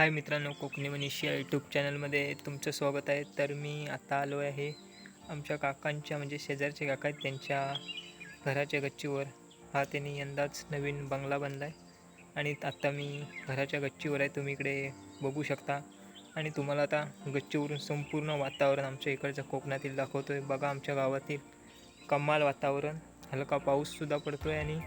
हाय मित्रांनो कोकणी मनीषिया यूट्यूब चॅनलमध्ये तुमचं स्वागत आहे. तर मी आता आलो आहे आमच्या काकांच्या म्हणजे शेजारचे काका आहेत त्यांच्या घराच्या गच्चीवर. हा त्यांनी यंदाच नवीन बंगला बांधला आहे आणि आत्ता मी घराच्या गच्चीवर आहे तुम्ही इकडे बघू शकता. आणि तुम्हाला आता गच्चीवरून संपूर्ण वातावरण आमच्या इकडच्या कोकणातील दाखवतो आहे बघा आमच्या गावातील कमाल वातावरण. हलका पाऊससुद्धा पडतो आहे आणि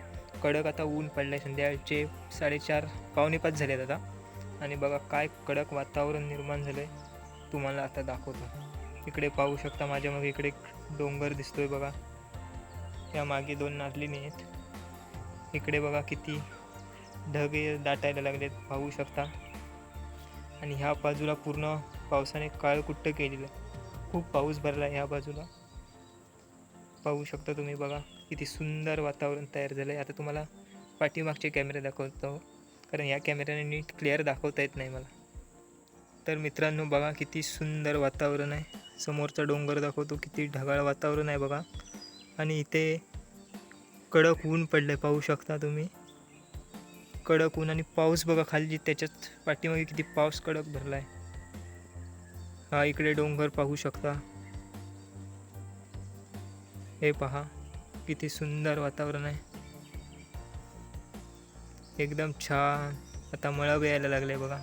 कडक आता ऊन पडलं आहे संध्याकाळचे साडेचार पावणे पाच झाले आहेत आता. आणि बघा काय कडक वातावरण निर्माण झालं आहे तुम्हाला आता दाखवतो. इकडे पाहू शकता माझ्या मागे इकडे डोंगर दिसतोय बघा. या मागे दोन नारलिणी आहेत इकडे बघा किती ढगे दाटायला लागलेत पाहू शकता. आणि ह्या बाजूला पूर्ण पावसाने काळकुट्ट केलेलं आहे. खूप पाऊस भरला आहे ह्या बाजूला. पाहू शकता तुम्ही बघा किती सुंदर वातावरण तयार झालं आहे आता तुम्हाला पाठीमागचे कॅमेरे दाखवतो. कारण या कॅमेऱ्याने नीट क्लिअर दाखवता येत नाही मला. तर मित्रांनो बघा किती सुंदर वातावरण आहे. समोरचा डोंगर दाखवतो किती ढगाळ वातावरण आहे बघा. आणि इथे कडक ऊन पडलं आहे पाहू शकता तुम्ही. कडक ऊन आणि पाऊस बघा खाली त्याच्यात पाठीमागे किती पाऊस कडक भरला आहे हा इकडे डोंगर पाहू शकता. हे पहा किती सुंदर वातावरण आहे. एकदम छान. आता मळब यायला लागले बघा.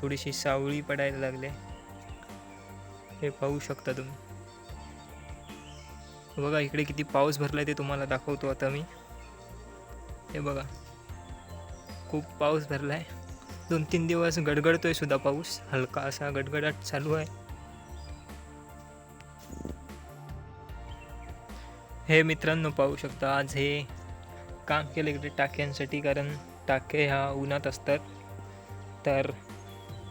थोडीशी सावळी पडायला लागले. हे पाहू शकता तुम्ही. बघा इकडे किती पाऊस भरला ते तुम्हाला दाखवतो आता मी. हे बघा. खूप पाऊस भरला आहे दोन तीन दिवस गडगडतोय सुद्धा पाऊस. हलका असा गडगडाट चालू आहे. हे मित्रांनो पाहू शकता आज हे काम केलं इकडे टाक्यांसाठी कारण टाके ह्या उन्हात असतात. तर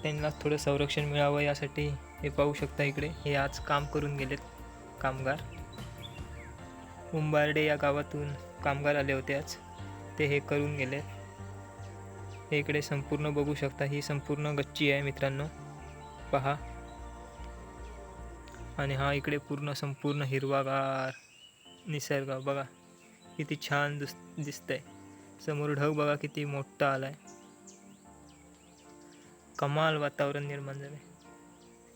त्यांना थोडं संरक्षण मिळावं यासाठी हे पाहू शकता इकडे. हे आज काम करून गेलेत कामगार. उंबारडे या गावातून कामगार आले होते आज. ते हे करून गेले. हे इकडे संपूर्ण बघू शकता. ही संपूर्ण गच्ची आहे मित्रांनो. पहा. आणि हा इकडे पूर्ण संपूर्ण हिरवागार निसर्ग. बघा. किती छान दिस दिसतंय. समोर ढग बघा किती मोठा आलाय. कमाल वातावरण निर्माण झालंय.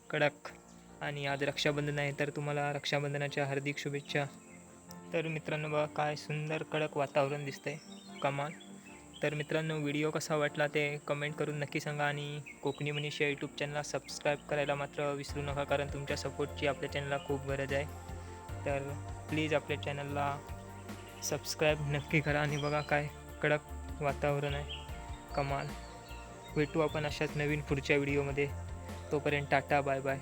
कडक आणि आज रक्षाबंधन आहे तर तुम्हाला रक्षाबंधनाच्या हार्दिक शुभेच्छा. तर मित्रांनो बघा काय सुंदर कडक वातावरण दिसतंय. कमाल. तर मित्रांनो व्हिडिओ कसा वाटला ते कमेंट करून नक्की सांगा आणि कोकणी मनीषा यूट्यूब चॅनलला सबस्क्राईब करायला मात्र विसरू नका कारण तुमच्या सपोर्टची आपल्या चॅनलला खूप गरज आहे. तर प्लीज आपल्या चॅनलला सबस्क्राईब नक्की करा आणि बघा काय कडक वातावरण आहे. कमाल. भेटू आपण अशाच नवीन पुढच्या व्हिडिओमध्ये तोपर्यंत टाटा बाय बाय